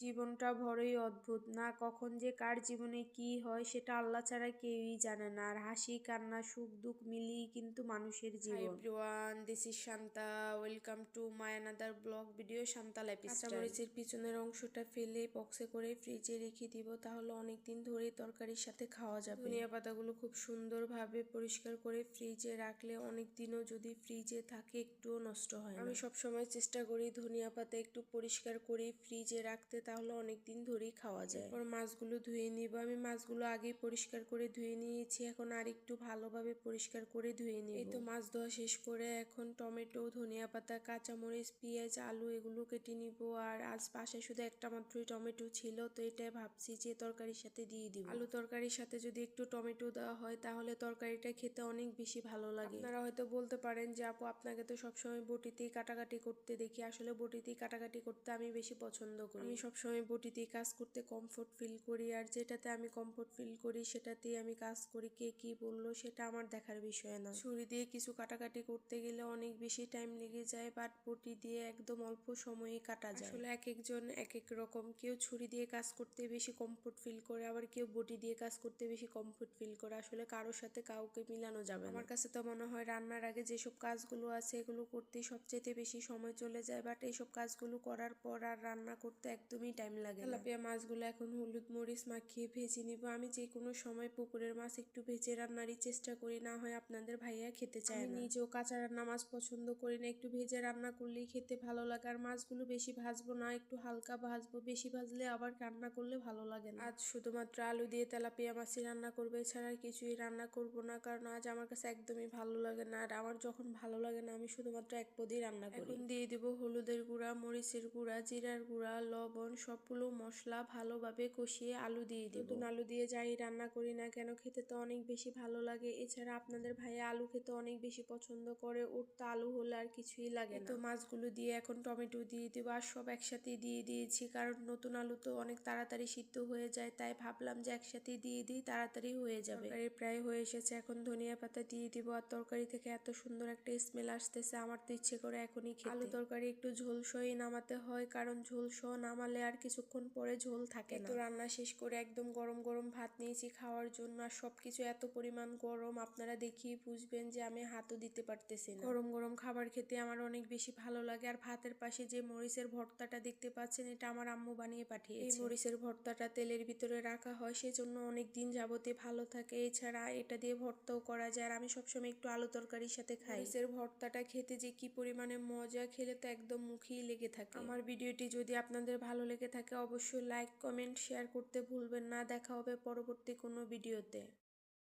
জীবনটা বড়ই অদ্ভুত। না কখন যে কার জীবনে কি হয় সেটা আল্লাহ ছাড়া কেউই জানে না। আর হাসি কান্না সুখ দুঃখ মিলিয়ে কিন্তু মানুষের জীবন। Everyone this is Shanta. Welcome to my another blog video Shanta lifestyle মরিচের পিছনের অংশটা ফেলে বক্সে করে ফ্রিজে রেখে দিব তাহলে অনেক দিন ধরে তরকারির সাথে খাওয়া যাবে। ধনিয়া পাতাগুলো খুব সুন্দরভাবে পরিষ্কার করে ফ্রিজে রাখলে অনেক দিনও যদি ফ্রিজে থাকে একটুও নষ্ট হয় আমি সবসময় চেষ্টা করি ধনিয়া পাতা একটু পরিষ্কার করে ফ্রিজে রাখতে তাহলে অনেক দিন ধরেই খাওয়া যায়। এরপর মাছগুলো ধুয়ে নিব। আমি মাছগুলো আগেই পরিষ্কার করে ধুয়ে নিয়েছি। এখন আর একটু ভালোভাবে পরিষ্কার করে ধুয়ে নিই এই তো মাছ ধোয়া শেষ করে এখন টমেটো ধনিয়া পাতা কাঁচামরিচ পেঁয়াজ আলু এগুলো কেটে নিব। আর আজ পাশে শুধু একটা মাত্রই টমেটো ছিল তো এটাই ভাবছি যে তরকারির সাথে দিয়ে দিব। আলু তরকারির সাথে যদি একটু টমেটো দেওয়া হয় তাহলে তরকারিটা খেতে অনেক বেশি ভালো লাগে। আপনারা হয়তো বলতে পারেন যে আপু আপনাকে তো সবসময় বটিতেই কাটাকাটি করতে দেখি। আসলে বটিতেই কাটাকাটি করতে আমি বেশি পছন্দ করি। আমি সবসময় বটিতেই কাজ করতে কমফোর্ট ফিল করি, আর যেটাতে আমি কমফোর্ট ফিল করি সেটাতেই আমি কাজ করি, কে কি বলল সেটা আমার দেখার বিষয় না। ছুরি দিয়ে কিছু কাটাকাটি করতে গেলে অনেক বেশি টাইম লেগে যায় বাট বটি দিয়ে একদম অল্প সময়ে কাটা যায়। আসলে এক একজন এক এক রকম, কেউ ছুরি দিয়ে কাজ করতে বেশি কমফোর্ট ফিল করে, আবার কেউ বটি দিয়ে কাজ করতে বেশি কমফোর্ট ফিল করে। আসলে কারোর সাথে কাউকে মিলানো যাবে আমার কাছে তো মনে হয় রান্নার আগে যেসব কাজগুলো আছে এগুলো করতেই সবচেয়ে বেশি সময় চলে যায় বাট এইসব কাজগুলো করার পর আর রান্না করতে একদমই টাইম লাগে তেলাপিয়া মাছগুলো এখন হলুদ মরিচ মাখিয়ে ভেজে নিব। আমি যে কোনো সময় পুকুরের মাছ একটু ভেজে রান্নারই চেষ্টা করি না হয় আপনাদের ভাইয়া খেতে চায় না। নিজেও কাঁচা রান্না মাছ পছন্দ করি না। একটু ভেজে রান্না করলেই খেতে ভালো লাগে। আর মাছগুলো বেশি ভাজবো না একটু হালকা ভাজবো। বেশি ভাজলে আবার রান্না করলে ভালো লাগে না। আজ শুধুমাত্র আলু দিয়ে তেলাপিয়া মাছই রান্না করবে এছাড়া আর কিছুই রান্না করব না। কারণ আজ আমার কাছে একদমই ভালো লাগে না। আর আমার যখন ভালো লাগে না আমি শুধুমাত্র এক পদেই রান্না করি। এখন দিয়ে দিব হলুদের গুঁড়া মরিচের গুঁড়া জিরার গুঁড়া লবণ সবগুলো মশলা ভালোভাবে কষিয়ে আলু দিয়ে দিব নতুন আলু দিয়ে যাই রান্না করি না কেন খেতে তো অনেক বেশি ভালো লাগে। এছাড়া আপনাদের ভাইয়া আলু খেতে অনেক বেশি পছন্দ করে ওর তো আলু হলে আর কিছুই লাগে না। তো মাছগুলো দিয়ে এখন টমেটো দিয়ে দিব আর সব একসাথে দিয়ে দিয়েছি কারণ নতুন আলু তো অনেক তাড়াতাড়ি সিদ্ধ হয়ে যায় তাই ভাবলাম যে একসাথে দিয়ে দিই তাড়াতাড়ি হয়ে যাবে। তরকারি প্রায় হয়ে এসেছে এখন ধনিয়া পাতা দিয়ে দিব আর তরকারি থেকে এত সুন্দর একটা স্মেল আসতেছে আমার তো ইচ্ছে করে এখনই খেতে। আলু তরকারি একটু ঝোল সহই নামাতে হয় কারণ ঝোল সহ নামালে আর কিছুক্ষণ পরে ঝোল থাকে না। তো রান্না শেষ করে একদম গরম গরম ভাত নিয়েছি খাওয়ার জন্য আর সবকিছু এত পরিমাণ গরম আপনারা দেখিয়ে বুঝবেন যে আমি হাতও দিতে পারতেছি না। গরম গরম খাবার খেতে আমার অনেক বেশি ভালো লাগে আর ভাতের পাশে যে মরিচের ভর্তাটা দেখতে পাচ্ছেন এটা আমার আম্মু বানিয়ে পাঠিয়েছে। এই মরিচের ভর্তাটা তেলের ভিতরে রাখা হয় সেজন্য অনেক দিন যাবতে ভালো থাকে। এছাড়া এটা দিয়ে ভর্তাও করা যায় আর আমি সবসময় একটু আলু তরকারির সাথে খাই। মরিচের ভর্তাটা খেতে যে কি পরিমাণে মজা খেলে তো একদম মুখেই লেগে থাকে। আমার ভিডিওটি যদি আপনাদের ভালো লেগে থাকে অবশ্যই লাইক কমেন্ট শেয়ার করতে ভুলবেন না। দেখা হবে পরবর্তী কোনো ভিডিওতে